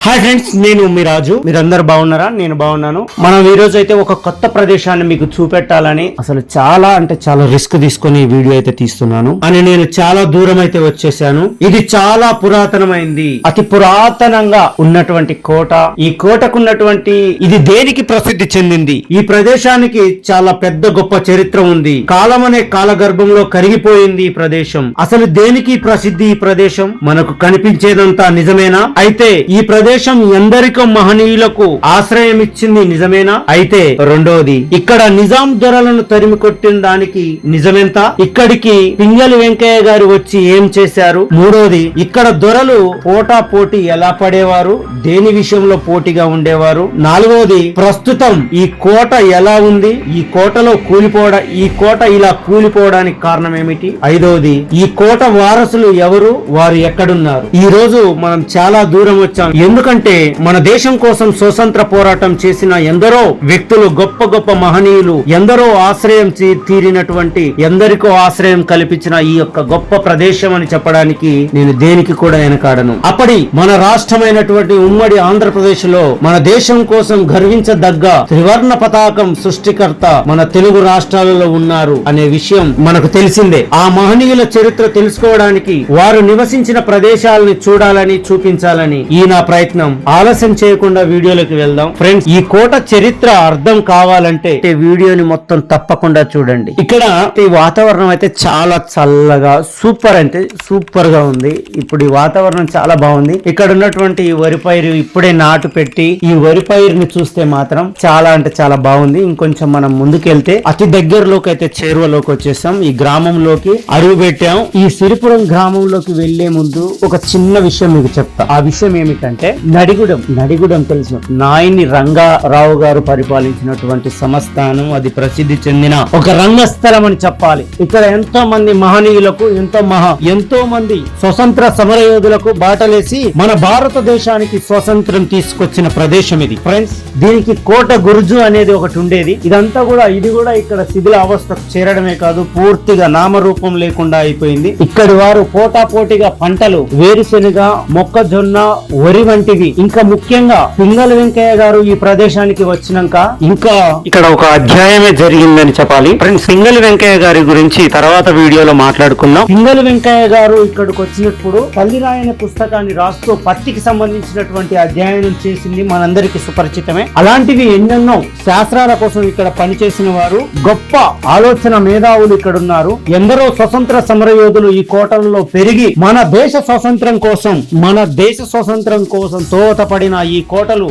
Hi friends నేను మీ రాజు. మీరందరు బాగున్నారా? నేను బాగున్నాను. మనం ఈ రోజు అయితే ఒక కొత్త ప్రదేశాన్ని మీకు చూపెట్టాలని అసలు చాలా అంటే చాలా రిస్క్ తీసుకొని వీడియో అయితే తీస్తున్నాను. అని నేను చాలా దూరం అయితే వచ్చేసాను. ఇది చాలా పురాతనమైంది. అతి పురాతనంగా ఉన్నటువంటి కోట. ఈ కోటకున్నటువంటి ఇది దేనికి ప్రసిద్ధి చెందింది? ఈ ప్రదేశానికి చాలా పెద్ద గొప్ప చరిత్ర ఉంది. కాలం అనే కాలగర్భంలో కరిగిపోయింది ఈ ప్రదేశం. అసలు దేనికి ప్రసిద్ధి ఈ ప్రదేశం? మనకు కనిపించేదంతా నిజమేనా? అయితే ఈ ప్రదేశం ఎందరికో మహనీయులకు ఆశ్రయం ఇచ్చింది నిజమేనా? అయితే రెండోది ఇక్కడ నిజాం దొరలను తరిమి కొట్టిన దానికి నిజమెంత? ఇక్కడికి పింగళి వెంకయ్య గారు వచ్చి ఏం చేశారు? మూడోది ఇక్కడ దొరలు పోటా పోటీ ఎలా పడేవారు? దేని విషయంలో పోటీగా ఉండేవారు? నాలుగోది ప్రస్తుతం ఈ కోట ఎలా ఉంది? ఈ కోటలో కూలిపోవడం ఈ కోట ఇలా కూలిపోవడానికి కారణం ఏమిటి? ఐదోది ఈ కోట వారసులు ఎవరు? వారు ఎక్కడున్నారు? ఈ రోజు మనం చాలా దూరం వచ్చాం. ఎందుకంటే మన దేశం కోసం స్వతంత్ర పోరాటం చేసిన ఎందరో వ్యక్తులు గొప్ప గొప్ప మహనీయులు ఎందరో ఆశ్రయం తీరినటువంటి ఎందరికో ఆశ్రయం కల్పించిన ఈ యొక్క గొప్ప ప్రదేశం అని చెప్పడానికి నేను దేనికి కూడా వెనకాడను. అప్పటి మన రాష్ట్రమైనటువంటి ఉమ్మడి ఆంధ్రప్రదేశ్లో మన దేశం కోసం గర్వించదగ్గ త్రివర్ణ పతాకం సృష్టికర్త మన తెలుగు రాష్ట్రాలలో ఉన్నారు అనే విషయం మనకు తెలిసిందే. ఆ మహనీయుల చరిత్ర తెలుసుకోవడానికి వారు నివసించిన ప్రదేశాలని చూడాలని చూపించాలని ఈ నా ప్రయత్నం ఆలస్యం చేయకుండా వీడియోలోకి వెళ్దాం. ఫ్రెండ్స్ ఈ కోట చరిత్ర అర్థం కావాలంటే వీడియోని మొత్తం తప్పకుండా చూడండి. ఇక్కడ ఈ వాతావరణం అయితే చాలా చల్లగా సూపర్ అంటే సూపర్గా ఉంది. ఇప్పుడు ఈ వాతావరణం చాలా బాగుంది. ఇక్కడ ఉన్నటువంటి ఈ వరి పైరు ఇప్పుడే నాటు పెట్టి ఈ వరి పైరుని చూస్తే మాత్రం చాలా అంటే చాలా బాగుంది. ఇంకొంచెం మనం ముందుకెళ్తే అతి దగ్గరలోకి అయితే చేరువలోకి వచ్చేసాం. ఈ గ్రామంలోకి అరుగు పెట్టాం. ఈ సిరిపురం గ్రామంలోకి వెళ్ళే ముందు ఒక చిన్న విషయం మీకు చెప్తా. ఆ విషయం ఏమిటంటే నడిగుడం నడిగుడం తెలుసు నాయని రంగారావు గారు పరిపాలించినటువంటి సంస్థానం అది ప్రసిద్ధి చెందిన ఒక రంగస్థలం అని చెప్పాలి. ఇక్కడ ఎంతో మంది మహనీయులకు ఎంతో మహా ఎంతో మంది స్వతంత్ర సమరయోధులకు బాటలేసి మన భారతదేశానికి స్వతంత్రం తీసుకొచ్చిన ప్రదేశం ఇది. ఫ్రెండ్స్ దీనికి కోట గురుజు అనేది ఒకటి ఉండేది. ఇదంతా కూడా ఇది కూడా ఇక్కడ శిథిల అవస్థకు చేరడమే కాదు పూర్తిగా నామరూపం లేకుండా అయిపోయింది. ఇక్కడి వారు పోటా పోటీగా పంటలు వేరుశెనగ మొక్కజొన్న వరి వంటి వంటివి ఇంకా ముఖ్యంగా పింగళ వెంకయ్య గారు ఈ ప్రదేశానికి వచ్చినాక ఇంకా ఇక్కడ ఒక అధ్యాయమే జరిగిందని చెప్పాలి. ఫ్రెండ్స్ పింగళ వెంకయ్య గారి గురించి తర్వాత వీడియోలో మాట్లాడుకుందాం. పింగళ వెంకయ్య గారు ఇక్కడికి వచ్చినప్పుడు తల్లిరాయన పుస్తకాన్ని రాస్తూ పత్తికి సంబంధించినటువంటి అధ్యయనం చేసింది మనందరికి సుపరిచితమే. అలాంటివి ఎన్నెన్నో శాస్త్రాల కోసం ఇక్కడ పనిచేసిన వారు గొప్ప ఆలోచన మేధావులు ఇక్కడ ఉన్నారు. ఎందరో స్వతంత్ర సమరయోధులు ఈ కోటలలో పెరిగి మన దేశ స్వతంత్రం కోసం మన దేశ స్వతంత్రం కోసం తోతపడిన ఈ కోటలు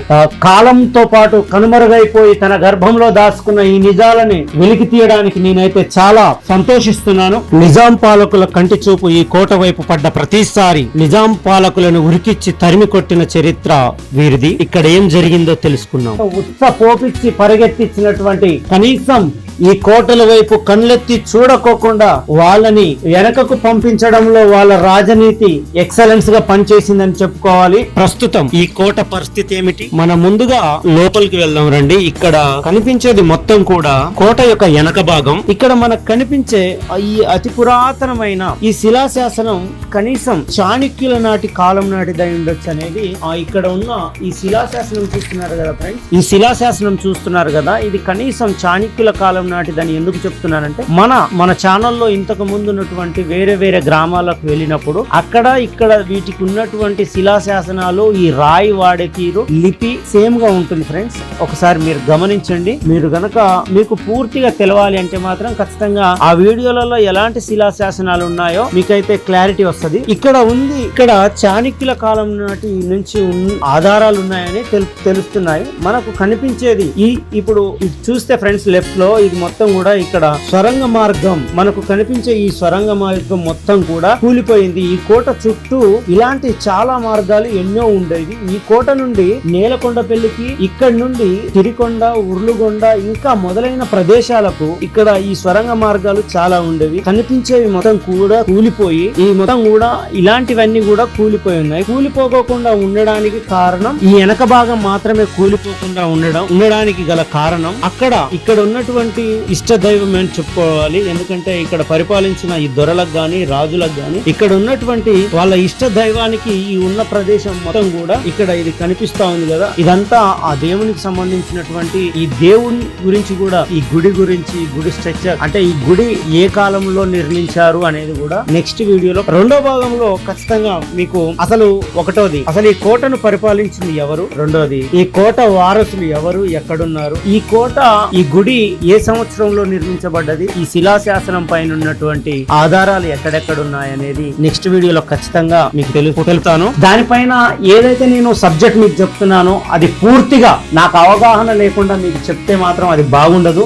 కాలంతో పాటు కనుమరుగైపోయి తన గర్భంలో దాచుకున్న ఈ నిజాలని వెలికి తీయడానికి నేనైతే చాలా సంతోషిస్తున్నాను. నిజాం పాలకుల కంటి చూపు ఈ కోట వైపు పడ్డ ప్రతిసారి నిజాం పాలకులను ఉరికిచ్చి తరిమి కొట్టిన చరిత్ర వీరిది. ఇక్కడ ఏం జరిగిందో తెలుసుకున్నాం. ఉత్స పోపిచ్చి పరిగెత్తించినటువంటి కనీసం ఈ కోటల వైపు కళ్ళెత్తి చూడకోకుండా వాళ్ళని వెనకకు పంపించడంలో వాళ్ళ రాజనీతి ఎక్సలెన్స్గా పనిచేసిందని చెప్పుకోవాలి. ప్రస్తుతం ఈ కోట పరిస్థితి ఏమిటి? మన ముందుగా లోపలికి వెళ్దాం రండి. ఇక్కడ కనిపించేది మొత్తం కూడా కోట యొక్క వెనక భాగం. ఇక్కడ మనకు కనిపించే ఈ అతి పురాతనమైన ఈ శిలాశాసనం కనీసం చాణక్యుల నాటి కాలం నాటిదై ఉండొచ్చు అనేది ఆ ఇక్కడ ఉన్న ఈ శిలాశాసనం చూస్తున్నారు కదా ఫ్రెండ్స్ ఈ శిలాశాసనం చూస్తున్నారు కదా ఇది కనీసం చాణక్యుల కాలం నాటిదని ఎందుకు చెప్తున్నానంటే మన మన ఛానల్లో ఇంతకు ముందు ఉన్నటువంటి వేరే వేరే గ్రామాలకు వెళ్ళినప్పుడు అక్కడ ఇక్కడ వీటికి ఉన్నటువంటి శిలాశాసనాలు ఈ రాయి వాడే తీరు లిపి సేమ్గా ఉంటుంది ఫ్రెండ్స్ ఒకసారి మీరు గమనించండి. మీరు గనక మీకు పూర్తిగా తెలవాలి అంటే మాత్రం ఖచ్చితంగా ఆ వీడియోలలో ఎలాంటి శిలాశాసనాలు ఉన్నాయో మీకైతే క్లారిటీ వస్తుంది. ఇక్కడ ఉంది ఇక్కడ చాణక్యుల కాలం నాటి నుంచి ఆధారాలు ఉన్నాయని తెలు- తెలుస్తున్నాయి. మనకు కనిపించేది ఈ ఇప్పుడు చూస్తే ఫ్రెండ్స్ లెఫ్ట్లో ఇది మొత్తం కూడా ఇక్కడ స్వరంగ మార్గం మనకు కనిపించే ఈ స్వరంగ మార్గం మొత్తం కూడా కూలిపోయింది. ఈ కోట చుట్టూ ఇలాంటి చాలా మార్గాలు ఎన్నో ఉండేవి. ఈ కోట నుండి నేలకొండ పెళ్ళికి ఇక్కడ నుండి తిరికొండ ఉర్లుగొండ ఇంకా మొదలైన ప్రదేశాలకు ఇక్కడ ఈ స్వరంగ మార్గాలు చాలా ఉండేవి. కనిపించేవి మొత్తం కూడా కూలిపోయి ఈ మొత్తం కూడా ఇలాంటివన్నీ కూడా కూలిపోయి ఉన్నాయి. కూలిపోకోకుండా ఉండడానికి కారణం ఈ వెనక భాగం మాత్రమే కూలిపోకుండా ఉండడం ఉండడానికి గల కారణం అక్కడ ఇక్కడ ఉన్నటువంటి ఇష్ట దైవం అని చెప్పుకోవాలి. ఎందుకంటే ఇక్కడ పరిపాలించిన ఈ దొరలకు గాని రాజులకు గాని ఇక్కడ ఉన్నటువంటి వాళ్ళ ఇష్ట దైవానికి ఈ ఉన్న ప్రదేశం మొత్తం కూడా ఇక్కడ ఇది కనిపిస్తా ఉంది కదా. ఇదంతా ఆ దేవునికి సంబంధించినటువంటి ఈ దేవుని గురించి కూడా ఈ గుడి గురించి గుడి స్ట్రక్చర్ అంటే ఈ గుడి ఏ కాలంలో నిర్మించారు అనేది కూడా నెక్స్ట్ వీడియోలో. రెండో భాగంలో ఖచ్చితంగా మీకు అసలు ఒకటోది అసలు ఈ కోటను పరిపాలించింది ఎవరు? రెండోది ఈ కోట వారసులు ఎవరు? ఎక్కడున్నారు? ఈ కోట ఈ గుడి ఏ సంవత్సరంలో నిర్మించబడ్డది. ఈ శిలాశాసనం పైన ఉన్నటువంటి ఆధారాలు ఎక్కడెక్కడ ఉన్నాయి అనేది నెక్స్ట్ వీడియోలో ఖచ్చితంగా మీకు తెలుపు తెలుపుతాను. దానిపైన ఏదైతే నేను సబ్జెక్ట్ మీకు చెప్తున్నానో అది పూర్తిగా నాకు అవగాహన లేకుండా మీకు చెప్తే మాత్రం అది బాగుండదు.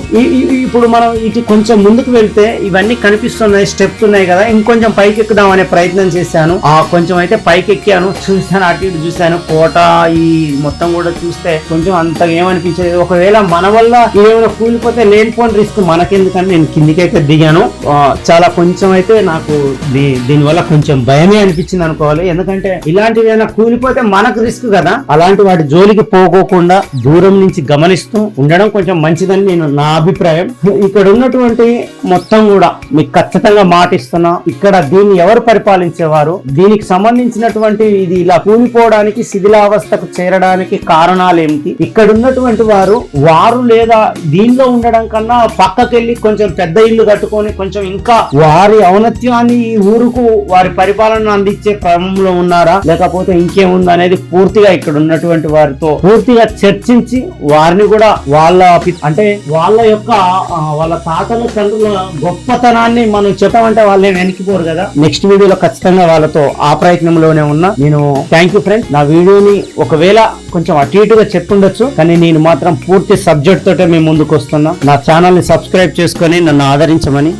ఇప్పుడు మనం ఇటు కొంచెం ముందుకు వెళ్తే ఇవన్నీ కనిపిస్తున్నాయి స్టెప్స్ ఉన్నాయి కదా ఇంకొంచెం పైకి ఎక్కుదాం అనే ప్రయత్నం చేశాను. ఆ కొంచెం అయితే పైకి ఎక్కాను చూశాను అటు ఇటు చూశాను. కోట ఈ మొత్తం కూడా చూస్తే కొంచెం అంతగా ఏమనిపించేది ఒకవేళ మన వల్ల ఏమైనా కూలిపోతే నేను లేనిపోని రిస్క్ మనకెందుకని నేను కిందికైతే దిగాను. చాలా కొంచెం అయితే నాకు దీ- దీనివల్ల కొంచెం భయమే అనిపించింది అనుకోవాలి. ఎందుకంటే ఇలాంటివి ఏమైనా కూలిపోతే మనకు రిస్క్ కదా. అలాంటి వాటి జోలికి పోకోకుండా దూరం నుంచి గమనిస్తూ ఉండడం కొంచెం మంచిదని నేను నా అభిప్రాయం. ఇక్కడ ఉన్నటువంటి మొత్తం కూడా మీకు ఖచ్చితంగా మాటిస్తున్నా. ఇక్కడ దీన్ని ఎవరు పరిపాలించేవారు? దీనికి సంబంధించినటువంటి ఇది ఇలా కూలిపోవడానికి శిథిలావస్థకు చేరడానికి కారణాలు ఏమిటి ఇక్కడ ఉన్నటువంటి వారు వారు లేదా దీనిలో ఉండడం కన్నా పక్కకెళ్ళి కొంచెం పెద్ద ఇల్లు కట్టుకొని కొంచెం ఇంకా వారి ఔన్నత్యాన్ని ఈ ఊరుకు వారి పరిపాలన అందించే క్రమంలో ఉన్నారా? లేకపోతే ఇంకేముంది అనేది పూర్తిగా ఇక్కడ ఉన్నటువంటి వారితో పూర్తిగా చర్చించి వారిని కూడా వాళ్ళ పి- అంటే వాళ్ళ యొక్క వాళ్ళ తాతల తండ్రుల గొప్పతనాన్ని మనం చెప్పామంటే వాళ్ళే వెనక్కిపోరు కదా? నెక్స్ట్ వీడియోలో ఖచ్చితంగా వాళ్ళతో ఆ ప్రయత్నంలోనే ఉన్నా. నేను థ్యాంక్ యూ ఫ్రెండ్స్. నా వీడియోని ఒకవేళ కొంచెం అటు ఇటుగా చెప్పుండొచ్చు కానీ నేను మాత్రం పూర్తి సబ్జెక్ట్ తోటే మేము ముందుకు వస్తున్నా నా ఛానల్ని సబ్స్క్రైబ్ చేసుకొని నన్ను ఆదరించమని